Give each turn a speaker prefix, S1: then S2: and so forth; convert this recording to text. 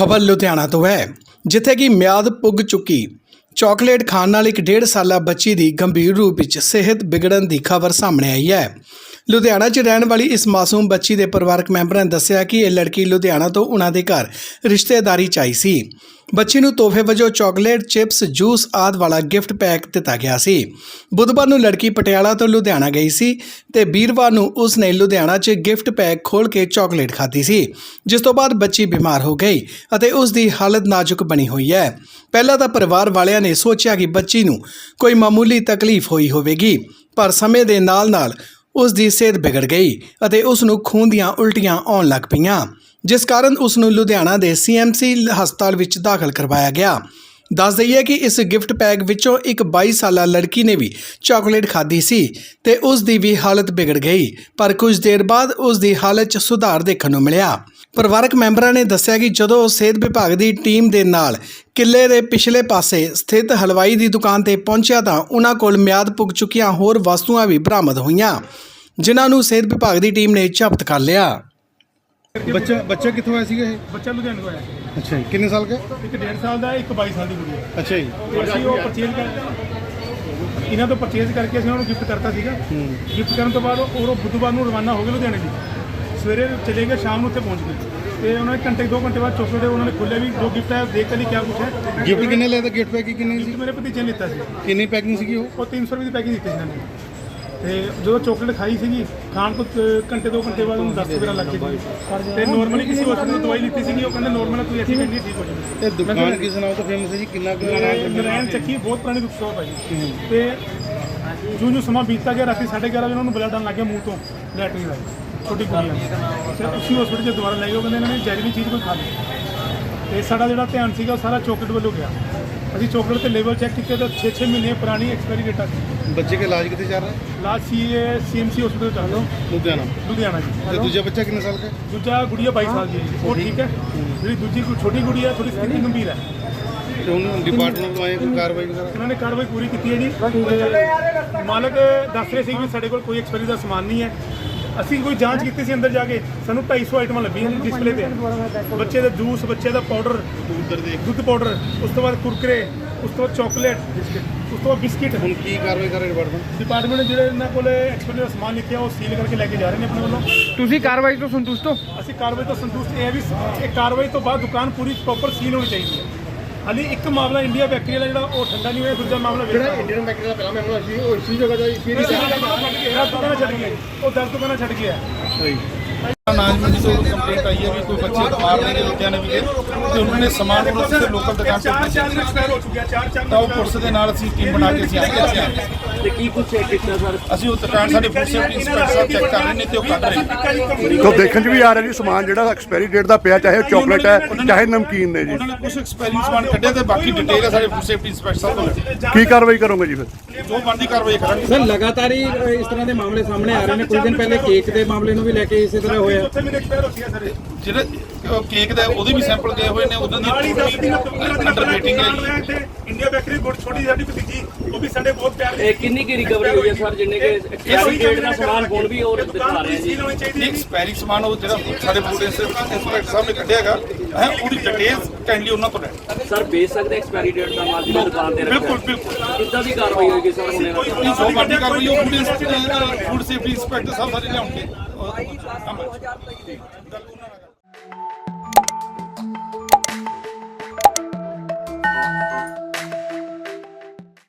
S1: ਖਬਰ ਲੁਧਿਆਣਾ ਤੋਂ ਹੈ, ਜਿੱਥੇ ਕਿ ਮਿਆਦ ਪੁੱਗ ਚੁੱਕੀ। ਚਾਕਲੇਟ ਖਾਣ ਨਾਲ ਇੱਕ ਡੇਢ ਸਾਲਾ ਬੱਚੀ ਦੀ ਗੰਭੀਰ ਰੂਪ ਵਿੱਚ ਸਿਹਤ ਵਿਗੜਨ ਦੀ ਖਬਰ ਸਾਹਮਣੇ ਆਈ ਹੈ। ਲੁਧਿਆਣਾ 'ਚ ਰਹਿਣ ਵਾਲੀ ਇਸ ਮਾਸੂਮ ਬੱਚੀ ਦੇ ਪਰਿਵਾਰਕ ਮੈਂਬਰਾਂ ਨੇ ਦੱਸਿਆ ਕਿ ਇਹ ਲੜਕੀ ਲੁਧਿਆਣਾ ਤੋਂ ਉਹਨਾਂ ਦੇ ਘਰ ਰਿਸ਼ਤੇਦਾਰੀ 'ਚ ਆਈ ਸੀ। ਬੱਚੀ ਨੂੰ ਤੋਹਫੇ ਵਜੋਂ ਚਾਕਲੇਟ, ਚਿਪਸ, ਜੂਸ ਆਦਿ ਵਾਲਾ ਗਿਫਟ ਪੈਕ ਦਿੱਤਾ ਗਿਆ ਸੀ। ਬੁੱਧਵਾਰ ਨੂੰ ਲੜਕੀ ਪਟਿਆਲਾ ਤੋਂ ਲੁਧਿਆਣਾ ਗਈ ਸੀ ਤੇ ਵੀਰਵਾਰ ਨੂੰ ਉਸ ਨੇ ਲੁਧਿਆਣਾ 'ਚ ਗਿਫਟ ਪੈਕ ਖੋਲ ਕੇ ਚਾਕਲੇਟ ਖਾਧੀ ਸੀ, ਜਿਸ ਤੋਂ ਬਾਅਦ ਬੱਚੀ ਬਿਮਾਰ ਹੋ ਗਈ ਅਤੇ ਉਸ ਦੀ ਹਾਲਤ ਨਾਜ਼ੁਕ ਬਣੀ ਹੋਈ ਹੈ। ਪਹਿਲਾਂ ਤਾਂ ਪਰਿਵਾਰ ਵਾਲਿਆਂ ਨੇ ਸੋਚਿਆ ਕਿ ਬੱਚੀ ਨੂੰ ਕੋਈ ਮਾਮੂਲੀ ਤਕਲੀਫ ਹੋਈ ਹੋਵੇਗੀ, ਪਰ ਸਮੇਂ ਦੇ ਨਾਲ-ਨਾਲ ਉਸ ਦੀ ਸਿਹਤ ਵਿਗੜ ਗਈ ਅਤੇ ਉਸ ਨੂੰ ਖੂਨ ਦੀਆਂ ਉਲਟੀਆਂ ਆਉਣ ਲੱਗ ਪਈਆਂ, ਜਿਸ ਕਾਰਨ ਉਸ ਨੂੰ ਲੁਧਿਆਣਾ ਦੇ ਸੀਐਮਸੀ ਹਸਪਤਾਲ ਵਿੱਚ ਦਾਖਲ ਕਰਵਾਇਆ ਗਿਆ। ਦੱਸ ਦਈਏ ਕਿ ਇਸ ਗਿਫਟ ਪੈਕ ਵਿੱਚੋਂ ਇੱਕ 22 ਸਾਲਾ ਲੜਕੀ ਨੇ ਵੀ ਚਾਕਲੇਟ ਖਾਧੀ ਸੀ ਤੇ ਉਸ ਦੀ ਵੀ ਹਾਲਤ ਵਿਗੜ ਗਈ, ਪਰ ਕੁਝ ਦੇਰ ਬਾਅਦ ਉਸ ਦੀ ਹਾਲਤ 'ਚ ਸੁਧਾਰ ਦੇਖਣ ਨੂੰ ਮਿਲਿਆ। ਪਰਿਵਾਰਕ ਮੈਂਬਰਾਂ ਨੇ ਦੱਸਿਆ ਕਿ ਜਦੋਂ ਸਿਹਤ ਵਿਭਾਗ ਦੀ ਟੀਮ ਦੇ ਨਾਲ ਕਿਲੇ ਦੇ ਪਿਛਲੇ ਪਾਸੇ ਸਥਿਤ ਹਲਵਾਈ ਦੀ ਦੁਕਾਨ ਤੇ ਪਹੁੰਚਿਆ ਤਾਂ ਉਹਨਾਂ ਕੋਲ ਮਿਆਦ ਪੁੱਗ ਚੁੱਕੀਆਂ ਹੋਰ ਵਸਤੂਆਂ ਵੀ ਬਰਾਮਦ ਹੋਈਆਂ ਜਿਨ੍ਹਾਂ ਨੂੰ ਸਿਹਤ ਵਿਭਾਗ ਦੀ ਟੀਮ ਨੇ ਜ਼ਬਤ ਕਰ ਲਿਆ।
S2: ਬੱਚਾ ਬੱਚਾ ਕਿੱਥੋਂ ਆਇਆ ਸੀਗਾ ਇਹ?
S3: ਬੱਚਾ ਲੁਧਿਆਣੇ ਤੋਂ ਆਇਆ ਸੀ।
S2: ਅੱਛਾ ਜੀ ਕਿੰਨੇ ਸਾਲ ਦਾ
S3: ਇੱਕ 1.5 ਸਾਲ ਦਾ ਇੱਕ 22 ਸਾਲ ਦੀ ਕੁੜੀ ਹੈ।
S2: ਅੱਛਾ ਜੀ।
S3: ਅਸੀਂ ਉਹ ਪਰਚੇਜ਼ ਕਰ ਇਹਨਾਂ ਤੋਂ ਪਰਚੇਜ਼ ਕਰਕੇ ਅਸੀਂ ਉਹਨਾਂ ਨੂੰ ਗਿਫਟ ਕਰਤਾ ਸੀਗਾ। ਗਿਫਟ ਕਰਨ ਤੋਂ ਬਾਅਦ ਉਹ ਉਹ ਬੁੱਧਵਾਰ ਨੂੰ ਰਵਾਨਾ ਹੋ ਗਏ ਲੁਧਿਆਣੇ ਜੀ ਸਵੇਰੇ ਚਲੇ ਗਏ ਸ਼ਾਮ ਨੂੰ ਉੱਥੇ ਪਹੁੰਚ ਗਏ। ਤੇ ਉਹਨਾਂ ਨੇ ਘੰਟੇ ਦੋ ਘੰਟੇ ਬਾਅਦ ਚੋਕਲੇਟ ਉਹਨਾਂ ਨੇ ਖੋਲ੍ਹਿਆ ਵੀ ਜੋ ਗਿਫਟ ਹੈ ਦੇਖ ਕੇ ਲਈ ਕਿਆ ਕੁਛ ਹੈ।
S2: ਗਿਫਟ ਕਿੰਨੇ ਲਿਆ ਤਾਂ ਗਿਫਟ ਪੈਕਿੰਗ ਕਿੰਨੀ ਸੀ?
S3: ਮੇਰੇ ਭਤੀਜੇ ਨੇ ਲਿੱਤਾ ਸੀ।
S2: ਕਿੰਨੀ ਪੈਕਿੰਗ ਸੀਗੀ ਉਹ?
S3: ਉਹ 300 ਰੁਪਏ ਦੀ ਪੈਕਿੰਗ ਦਿੱਤੀ ਸੀ ਇਹਨਾਂ ਨੇ। ਤੇ ਜਦੋਂ ਚੋਕਲੇਟ ਖਾਈ ਸੀਗੀ ਖਾਣ ਤੋਂ ਤ- ਘੰਟੇ ਦੋ ਘੰਟੇ ਬਾਅਦ ਉਹਨੂੰ ਦਸਤ ਵਗੈਰਾ ਲੱਗ ਗਈ ਤੇ ਨਾਰਮਲੀ ਕਿਸੇ ਹਸਪਤਾਲ ਤੋਂ ਦਵਾਈ ਲਿੱਤੀ ਸੀਗੀ ਉਹ ਕਹਿੰਦੇ ਨਾਰਮਲ ਤੂੰ ਇੱਥੇ ਨਹੀਂ ਠੀਕ ਹੋ ਜਾਏਗੀ
S2: ਇਹ ਦੁਕਾਨ ਕਿਸ ਨਾਮ ਤੋਂ ਫੇਮਸ ਹੈ ਜੀ? ਕਿੰਨਾ ਕੁ
S3: ਨਰੈਣ ਚੱਕੀ ਬਹੁਤ ਪੁਰਾਣੀ ਦੁੱਖ ਸ਼ੋਪ ਹੈ। ਜੀ ਤੇ ਜੂ ਜੂ ਸਮਾਂ ਬੀਤਦਾ ਗਿਆ ਰਾਤੀ 11:30 ਵਜੇ ਉਹਨਾਂ ਨੂੰ ਬਲੱਡ ਆਉਣ ਲੱਗ ਗਿਆ ਮੂੰਹ ਤੋਂ ਲੈਟਰਿੰਗ ਦਾ। ਛੋਟੀ ਕੁੜੀਆਂ ਨੂੰ ਤੇ ਉਸੇ ਹਸਪੀਟਲ 'ਚ ਦੁਬਾਰਾ ਲੈ ਗਏ ਉਹ ਕਹਿੰਦੇ ਇਹਨਾਂ ਨੇ ਜ਼ਹਿਰੀਲੀ ਚੀਜ਼ ਕੋਈ ਖਾ ਲਈ ਤੇ ਸਾਡਾ ਜਿਹੜਾ ਧਿਆਨ ਸੀਗਾ ਉਹ ਸਾਰਾ ਚੋਕਲੇਟ ਵੱਲੋਂ ਗਿਆ। ਅਸੀਂ ਚੋਕਲੇਟ ਤੇ ਲੇਬਲ ਚੈੱਕ ਕੀਤੇ ਤਾਂ 6-6 ਮਹੀਨੇ ਪੁਰਾਣੀ ਐਕਸਪਾਇਰੀ ਡੇਟ ਆ।
S2: ਬੱਚੇ ਕੇ ਇਲਾਜ ਕਿੱਥੇ ਚੱਲ ਰਿਹਾ?
S3: ਲਾਸਟ ਸੀ ਸੀਐਮਸੀ ਹਸਪੀਟਲ ਚੱਲ ਲਓ
S2: ਲੁਧਿਆਣਾ।
S3: ਲੁਧਿਆਣਾ ਜੀ।
S2: ਤੇ ਦੂਜਾ ਬੱਚਾ ਕਿੰਨੇ ਸਾਲ ਦਾ
S3: ਦੂਜਾ ਗੁੜੀਆ 22 ਸਾਲ ਦੀ ਹੈ ਜੀ। ਉਹ ਠੀਕ। ਹੈ? ਜਿਹੜੀ ਦੂਜੀ ਕੋਈ ਛੋਟੀ ਗੁੜੀਆ ਹੈ ਥੋੜੀ ਸਥਿਤੀ ਗੰਭੀਰ ਹੈ।
S2: ਤੇ ਉਹਨੂੰ ਡਿਪਾਰਟਮੈਂਟ ਤੋਂ ਆਏ ਕੋਈ ਕਾਰਵਾਈ ਵਗੈਰਾ?
S3: ਉਹਨਾਂ ਨੇ ਕਾਰਵਾਈ ਪੂਰੀ ਕੀਤੀ ਹੈ ਜੀ। ਤੇ ਮਾਲਕ ਦੱਸ ਰਹੇ ਸੀ ਵੀ ਸਾਡੇ ਕੋਲ ਕੋਈ ਐਕਸਪਾਇਰੀ ਦਾ ਸਮਾਨ ਨਹੀਂ ਹੈ। ਅਸੀਂ ਕੋਈ ਜਾਂਚ ਕੀਤੀ ਸੀ ਅੰਦਰ ਜਾ ਕੇ ਸਾਨੂੰ 250 ਆਈਟਮਾਂ ਲੱਭੀਆਂ ਡਿਸਪਲੇ ਤੇ। ਬੱਚੇ ਦਾ ਜੂਸ ਬੱਚੇ ਦਾ ਪਾਊਡਰ
S2: ਉਧਰ ਦੇ
S3: ਦੁੱਧ ਪਾਊਡਰ ਉਸ ਤੋਂ ਬਾਅਦ ਕੁਰਕਰੇ ਉਸ ਤੋਂ ਬਾਅਦ ਚਾਕਲੇਟ ਉਸ ਤੋਂ ਬਾਅਦ ਬਿਸਕਿਟ
S2: ਹੁਣ ਕੀ ਕਾਰਵਾਈ ਕਰ ਰਿਹਾ ਡਿਪਾਰਟਮੈਂਟ
S3: ਡਿਪਾਰਟਮੈਂਟ ਜਿਹੜੇ ਇਹਨਾਂ ਕੋਲ ਐਕਸਪਾਇਰੀ ਦਾ ਸਮਾਨ ਲਿਖਿਆ ਉਹ ਸੀਲ ਕਰਕੇ ਲੈ ਕੇ ਜਾ ਰਹੇ ਨੇ ਆਪਣੇ ਵੱਲੋਂ।
S4: ਤੁਸੀਂ ਕਾਰਵਾਈ ਤੋਂ ਸੰਤੁਸ਼ਟ ਹੋ?
S3: ਅਸੀਂ ਕਾਰਵਾਈ ਤੋਂ ਸੰਤੁਸ਼ਟ ਇਹ ਹੈ ਵੀ ਇਹ ਕਾਰਵਾਈ ਤੋਂ ਬਾਅਦ ਦੁਕਾਨ ਪੂਰੀ ਪ੍ਰੋਪਰ ਸੀਲ ਹੋਣੀ ਚਾਹੀਦੀ ਹੈ। ਹਾਲੀ ਇੱਕ ਮਾਮਲਾ ਇੰਡੀਆ ਬੈਕਰੀ ਵਾਲਾ ਜਿਹੜਾ ਉਹ ਠੰਡਾ ਨਹੀਂ ਹੋਇਆ ਦੂਜਾ ਮਾਮਲਾ ਜਿਹੜਾ
S2: ਇੰਡੀਅਨ ਬੈਕਰੀ ਦਾ ਪਹਿਲਾ ਮੈਮੋ ਸੀ ਉਹ ਇਸੀ ਜਗ੍ਹਾ ਦਾ ਇਸੀ
S3: ਦੁਕਾਨਾਂ ਛੱਡ ਗਿਆ। ਉਹ ਦਸ ਦੁਕਾਨਾਂ ਛੱਡ ਗਿਆ।
S5: ਜੀ। ਤੋਂ ਕੰਪਲੇਂਟ ਆਈ ਹੈ ਵੀ ਕੋਈ ਬੱਚੇ ਬਿਮਾਰ ਨੇ ਲੁਧਿਆਣੇ ਵਿਖੇ ਤੇ ਉਹਨਾਂ ਨੇ ਸਮਾਨ ਉਹਨਾਂ ਦੇ ਲੋਕਲ ਦੁਕਾਨ ਤੋਂ
S3: ਚਾਰ ਚਾਰ ਐਕਸਪਾਇਰ ਹੋ ਚੁੱਕਿਆ ਚਾਰ ਚਾਰ
S5: ਤਾਂ ਉਹ ਪੁਲਿਸ ਦੇ ਨਾਲ ਅਸੀਂ ਟੀਮ ਬਣਾ ਕੇ ਅਸੀਂ ਆਏ ਹਾਂ।
S4: ਤੇ ਕੀ ਕੁਝ ਚੈੱਕ ਕੀਤਾ ਸਰ?
S5: ਅਸੀਂ ਉਹ ਦੁਕਾਨ ਸਾਡੇ ਫੂਡ ਸੇਫਟੀ ਇੰਸਪੈਕਟਰ ਸਾਹਿਬ ਚੈੱਕ ਕਰ ਰਹੇ ਨੇ ਤੇ ਉਹ ਕੱਢ ਰਹੇ। ਨੇ
S6: ਤੋ ਦੇਖਣ 'ਚ ਵੀ ਆ ਰਿਹਾ ਜੀ ਸਮਾਨ ਜਿਹੜਾ ਐਕਸਪਾਇਰੀ ਡੇਟ ਦਾ ਪਿਆ ਚਾਹੇ ਚਾਕਲੇਟ ਹੈ ਚਾਹੇ ਨਮਕੀਨ ਨੇ ਜੀ।
S5: ਉਹਨਾਂ ਨੇ ਕੁਝ ਐਕਸਪੈਰੀਮੈਂਟ ਸਮਾਨ ਕੱਢਿਆ ਤੇ ਬਾਕੀ ਡਿਟੇਲ ਹੈ ਸਾਡੇ ਫੂਡ ਸੇਫਟੀ ਇੰਸਪੈਕਟਰ ਸਾਹਿਬ ਕੋਲ।
S6: ਕੀ ਕਾਰਵਾਈ ਕਰੋਗੇ ਜੀ ਫਿਰ?
S5: ਜੋ ਬਣਦੀ ਕਾਰਵਾਈ ਕਰਾਂਗੇ।
S4: ਸਰ ਲਗਾਤਾਰ ਹੀ ਅ, ਇਸ ਤਰ੍ਹਾਂ ਦੇ ਮਾਮਲੇ ਸਾਹਮਣੇ ਆ ਰਹੇ ਨੇ। ਕੁਝ ਦਿਨ ਪਹਿਲੇ ਕੇਕ ਦੇ ਮਾਮਲੇ ਨੂੰ ਵੀ ਲੈ ਕੇ ਇਸੇ ਤਰ੍ਹਾਂ ਹੋਇਆ
S3: ਉੱਥੇ ਵੀ ਐਕਸਪਾਇਰ ਹੋ ਗਿਆ ਸਰ।
S5: ਜਿਹੜੇ ਅਹ, ਕੇਕ ਦਾ ਉਹਦੇ ਵੀ ਸੈਂਪਲ ਗਏ ਹੋਏ ਨੇ ਉਹਨਾਂ
S3: ਨਾਲ ਹੀ ਦੱਸ ਦਿਨ
S5: ਦੀ ਅੰਡਰ ਵੇਟਿੰਗ ਹੈ ਜੀ
S3: ਇੰਡੀਆ ਬੈਕਰੀ ਗੁੱਡ ਛੋਟੀ ਸਾਡੀ ਭਤੀਜੀ ਉਹ ਵੀ ਸਾਡੇ ਬਹੁਤ ਪਿਆਰ ਦੀ
S7: ਇਹ ਕਿੰਨੀ ਕੀ ਰਿਕਵਰੀ ਹੋਈ ਹੈ ਸਰ ਜਿੰਨੇ ਕਿ ਐਕਸਪਾਇਰੀ ਡੇਟ ਦਾ ਸਮਾਨ ਹੁਣ ਵੀ ਹੋਰ ਦਿਖਾ ਰਹੇ ਜੀ।
S3: ਹੋਣੀ ਚਾਹੀਦੀ ਹੈ
S5: ਇੱਕ ਸਪੈਰੀ ਸਮਾਨ ਉਹ ਜਿਹੜਾ ਸਾਡੇ ਫੂਡ ਇੰਸਪੈਕਟਰ ਸਾਹਿਬ ਨੇ ਕੱਢਿਆਗਾ ਹੈ ਉਹਦੀ ਡਿਟੇਲ ਕਾਈਂਡਲੀ ਉਹਨਾਂ ਤੋਂ ਲੈ
S7: ਸਰ ਵੇਚ ਸਕਦੇ ਐਕਸਪਾਇਰੀ ਡੇਟ ਦਾ ਮਾਲ ਜਿਹੜਾ ਦੁਕਾਨ ਤੇ ਰੱਖਿਆ।
S5: ਬਿਲਕੁਲ ਬਿਲਕੁਲ।
S7: ਕਿੱਦਾਂ ਦੀ ਕਾਰਵਾਈ ਹੋਏਗੀ ਸਰ ਹੁਣ?
S5: ਨਹੀਂ ਜੋ ਬਣਦੀ ਕਾਰਵਾਈ ਉਹ ਫੂਡ ਫੂਡ ਸੇਫਟੀ ਇੰਸਪੈਕਟਰ ਸਾਹਿਬ ਸਾਰੇ ਲਿਆਉਣਗੇ। ਉਹ ਕੰਮ ਹੈ।